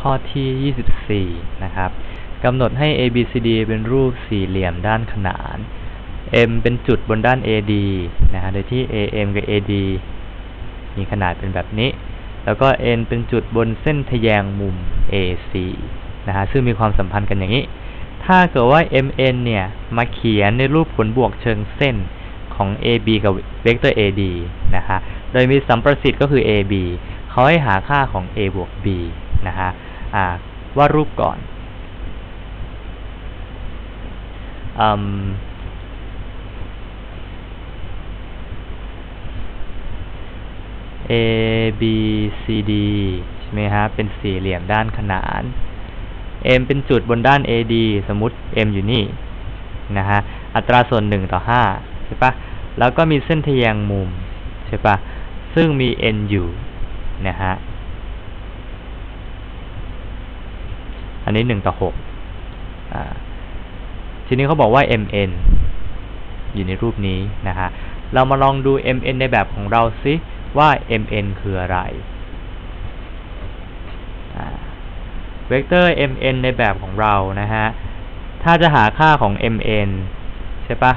ข้อที่ 24 นะครับกำหนดให้ ABCD เป็นรูปสี่เหลี่ยมด้านขนาน M เป็นจุดบนด้าน AD นะฮะโดยที่ AM กับ AD มีขนาดเป็นแบบนี้ แล้วก็ N เป็นจุดบนเส้นทะแยงมุม AC นะฮะซึ่งมีความสัมพันธ์กันอย่างนี้ ถ้าเกิดว่า MN เนี่ย มาเขียนในรูปผลบวกเชิงเส้นของ AB กับเวกเตอร์ AD นะฮะโดยมีสัมประสิทธิ์ก็คือ AB เขาให้หาค่าของ A บวก B นะฮะ วาดรูปก่อนอ A B C D ใช่ไหมฮะ เป็นสี่เหลี่ยมด้านขนาน M เป็นจุดบนด้าน AD สมมติ M อยู่นี่นะฮะ อัตราส่วน1ต่อ5ใช่ปะแล้วก็มีเส้นทะแยงมุมใช่ปะซึ่งมี N อยู่นะฮะ อันนี้1ต่อ6อ่าทีนี้เขาบอกว่า MN อยู่ในรูปนี้นะฮะ เรามาลองดู MN ในแบบของเราซิว่า mn คืออะไรเวกเตอร์ mn ในแบบของเรานะฮะ ถ้าจะหาค่าของ mn ใช่ปะ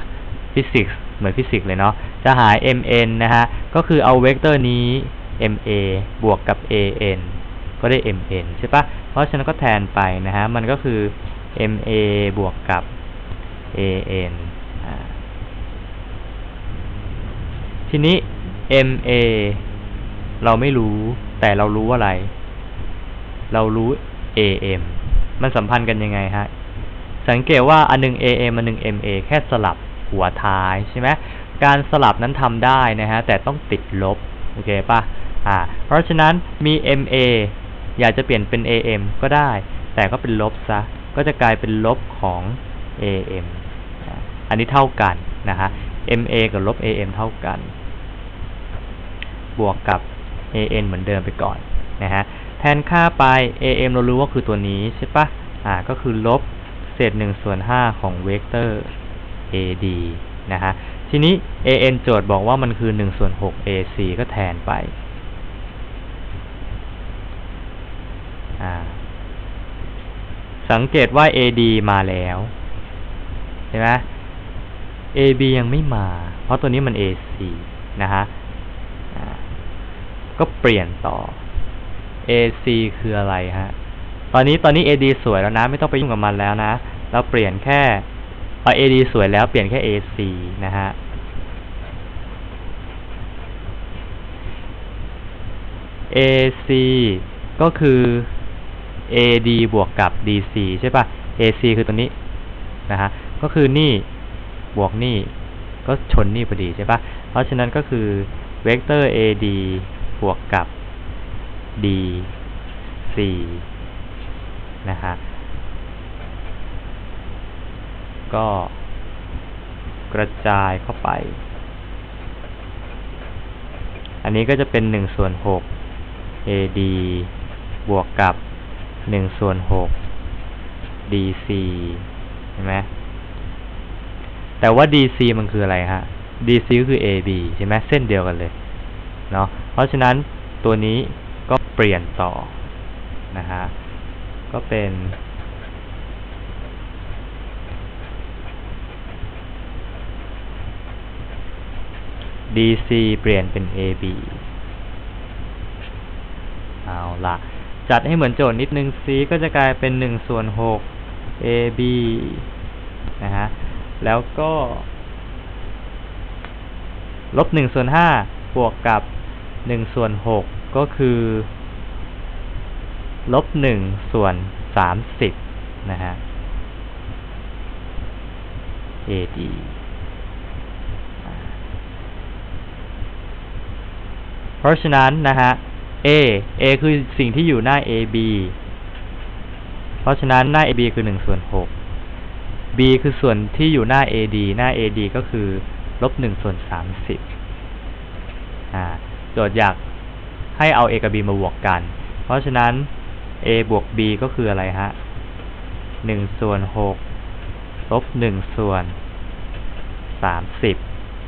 ฟิสิกส์เหมือนฟิสิกส์เลยเนาะ จะหา mn นะฮะ ก็คือเอาเวกเตอร์นี้ ma บวกกับ an ก็ได้ mn ใช่ปะเพราะฉะนั้นก็แทนไปนะฮะ มันก็คือ ma บวกกับ an ทีนี้ MA เราไม่รู้แต่เรารู้อะไร เรารู้ AM มันสัมพันธ์กันยังไงฮะ สังเกตว่าอันหนึ่ง AM อันหนึ่ง MA แค่สลับหัวท้ายใช่ไหมการสลับนั้นทำได้นะฮะ แต่ต้องติดลบ โอเคปะอ่า เพราะฉะนั้นมี MA อยากจะเปลี่ยนเป็น AM ก็ได้ แต่ก็เป็นลบซะ ก็จะกลายเป็นลบของ AM อันนี้เท่ากันนะฮะ MA กับลบ AM เท่ากัน บวกกับ an เหมือนเดิมไปก่อนนะฮะ แทนค่าไป am เรารู้ว่าคือตัวนี้ใช่ปะอ่า ก็คือลบเศษ1ส่วน5ของเวกเตอร์ ad นะฮะ ทีนี้ an โจทย์บอกว่ามันคือ1ส่วน6 ac ก็แทนไป สังเกตว่า ad มาแล้วใช่ไหม ab ยังไม่มา เพราะตัวนี้มัน ac นะฮะก็เปลี่ยนต่อ AC คืออะไรฮะ ตอนนี้ตอนนี้ AD สวยแล้วนะ ไม่ต้องไปยุ่งกับมันแล้วนะ เราเปลี่ยนแค่พอ AD สวยแล้วเปลี่ยนแค่ AC นะฮะ AC ก็คือ AD บวกกับ DC ใช่ปะ AC คือตัวนี้นะฮะก็คือนี่บวกนี่ก็ชนนี่พอดีใช่ปะเพราะฉะนั้นก็คือเวกเตอร์ AD บวกกับ d 4นะฮะก็กระจายเข้าไป อันนี้ก็จะเป็น1ส่วน6 AD บวกกับ 1ส่วน6 DC เห็นไหมแต่ว่า DC มันคืออะไรฮะ DC ก็คือ AB ใช่ไหมเส้นเดียวกันเลยเนาะเพราะฉะนั้นตัวนี้ก็เปลี่ยนต่อนะฮะก็เป็น DC เปลี่ยนเป็น AB เอาละ จัดให้เหมือนโจทย์นิดนึง C ก็จะกลายเป็น1ส่วน6 AB นะฮะ แล้วก็ลบ1ส่วน5บวกกับหนึ่งส่วนหกก็คือลบหนึ่งส่วนสามสิบนะฮะ AD เพราะฉะนั้นนะฮะ A A คือสิ่งที่อยู่หน้า AB เพราะฉะนั้นหน้า AB คือ1ส่วน6 B คือส่วนที่อยู่หน้า AD หน้า AD ก็คือลบ1ส่วน30อ่าโจทย์อยากให้เอา a กับ b มาบวกกัน เพราะฉะนั้น a บวก b ก็คืออะไรฮะหนึ่งส่วนหกลบหนึ่งส่วนสามสิบ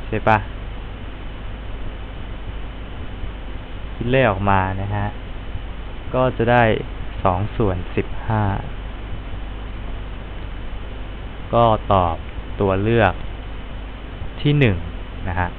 ใช่ปะคิด เลขออกมานะฮะ ก็จะได้สองส่วนสิบห้า ก็ตอบตัวเลือกที่หนึ่งนะฮะ